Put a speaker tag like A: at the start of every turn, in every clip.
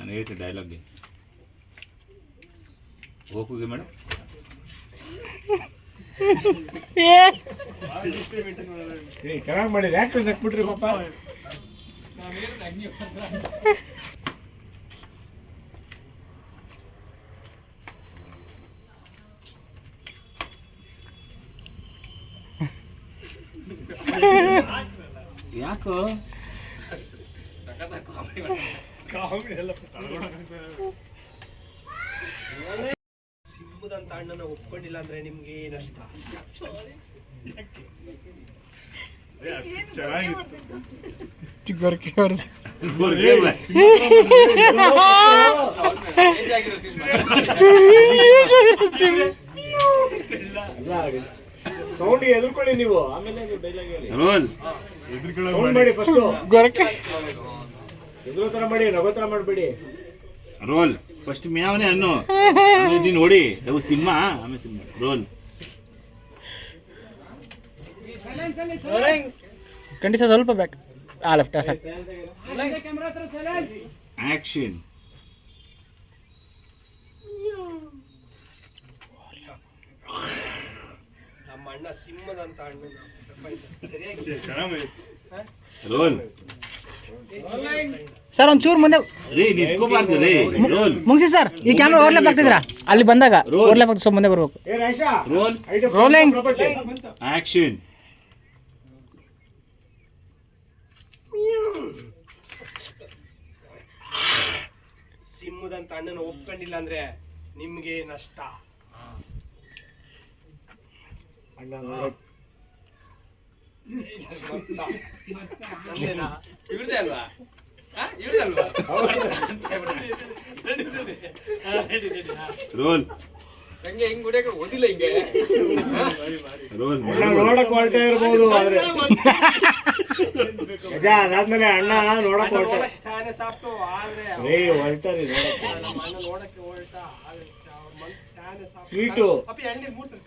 A: ನಾನು ಹೇಳ್ತೀನಿ ಡೈಲಾಗ್ಗೆ ಹೋಗುಗೆ ಮೇಡಮ್
B: ಚೆನ್ನಾಗಿ ಮಾಡಿ ಯಾಕೆ ನಕ್ಬಿಟ್ರಿ ಪಾಪ.
A: ಯಾಕೋ?
C: ಸಿಂಬುದಂತ ಅಣ್ಣನ ಒಪ್ಕೊಂಡಿಲ್ಲ ಅಂದ್ರೆ ನಿಮ್ಗೆ ನಷ್ಟ
B: ಸೌಂಡ್ ಎದುರ್ಕೊಳ್ಳಿ ನೀವು. ಆಮೇಲೆ ಡೈಲಾಗ್ ಹೇಳಿ ಸೌಂಡ್ ಮಾಡಿ ಫಸ್ಟ್ ಗೊರಕೆ. ಎದುರು ಥರ ಮಾಡಿ ನಗೋ ಥರ ಮಾಡಬೇಡಿ.
A: ರೋಲ್. ಫಸ್ಟ್ ಮ್ಯಾವನೆ ಅನ್ನು. ಇದನ್ನ ಇದೀನಿ ನೋಡಿ. ಅವು ಸಿಂಹ ಆಮೇಲೆ ಸಿಂಹ ರೋಲ್.
D: ಖಂಡಿತ ಸ್ವಲ್ಪ ಬ್ಯಾಕ್ ಆ ಲೆಫ್ಟ್ ಆ ಸೈಡ್
A: ಆಕ್ಷನ್
C: ನಮ್ಮ ಅಣ್ಣ ಸಿಂಹದಂತ ಅಣ್ಣ.
A: ರೋಲ್.
D: ಸರ್ ಒಂಚೂರು ಚೂರು ಮುಂದೆ ಮುಗಿಸಿ ಸರ್ ಈ ಕ್ಯಾಮ್ರಾ ಓರ್ಲೆ ಬರ್ತಿದ್ರಾ ಅಲ್ಲಿ ಬಂದಾಗ ಓರ್ಲೆ ಆಗ್ತದೆ ಮುಂದೆ ಬರ್ಬೇಕು.
B: ಏ ರಾಶಾ
A: ರೋಲ್. ಆಕ್ಷನ್.
C: ಸಿಂಹದಂತ ಅಣ್ಣನ ಒಪ್ಕೊಂಡಿಲ್ಲ ಅಂದ್ರೆ ನಿಮ್ಗೆ ನಷ್ಟ.
B: ಅಣ್ಣ
C: ಇವ್ರದೇ ಅಲ್ವಾ?
A: ರೋಲ್
C: ಹಂಗೆ ಹಿಂಗ್ ಹೊಡಿಯಕ್ಕೆ ಓದಿಲ್ಲ ಹಿಂಗೆ.
A: ರೋಲ್
B: ಅಣ್ಣ ನೋಡಕ್ ಹೊರಟೇ ಇರ್ಬೋದು ಆದ್ರೆ. ನಿಜ ಅದಾದ್ಮೇಲೆ ಅಣ್ಣ ನೋಡಕ್ ಹೊರಟ
C: ಸಾನೆ ಸಾಫ್ಟು ಆದ್ರೆ
B: ರೇ ಹೊರಟರಿ ನೋಡಕ್
C: ಅಣ್ಣ ಹೊರಟ ಆದ್ರೆ
B: Sweet.
C: ಅಪ್ಪಿ ಎಣ್ಣೆ ಮೂರ್ತಂತ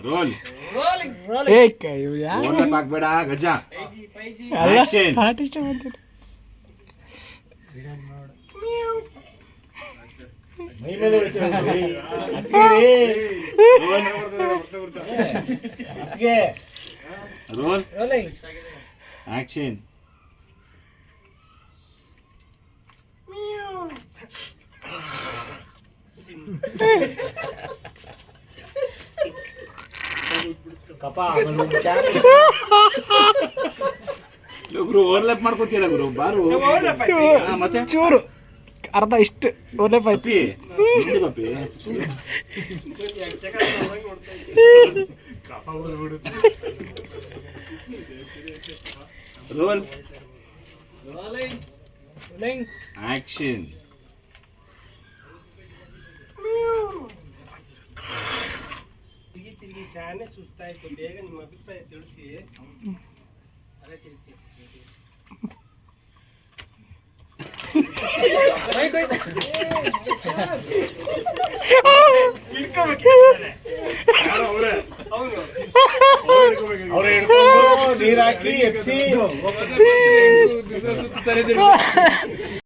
A: ರೋಲ್
D: ಏ ಕೈ ಯಾ?
A: ಓವರ್ಲ್ಯಾಪ್ ಹಾಕ್ಬೇಡ ಗಜ.
D: ಅಲ್ಲ
A: Action.
B: Artist. Roll action cap.
A: ಗುರು ಓವರ್ಲ್ಯಾಪ್ ಮಾಡ್ಕೋತೀರ ಗುರು ಬಾರು. ಹಾ, ಮತ್ತೆ?
D: ಚೂರು. ಅರ್ಧ ಇಷ್ಟು ಓವರ್ಲ್ಯಾಪ್ ಆಯ್ತು.
A: ಪಪ್ಪಿ ಹಿಂದೆ ಪಪ್ಪಿ. ರೋಲ್. ಆಕ್ಷನ್
C: ತಿರುಗಿ ಶಾನೆ ಸುಸ್ತಾಯ್ತು. ಬೇಗ ನಿಮ್ಮ ಅಭಿಪ್ರಾಯ ತಿಳಿಸಿ. ಅದೇ ತಿಳಿಸಿ. ಅವನು
B: ಅವ್ರೇ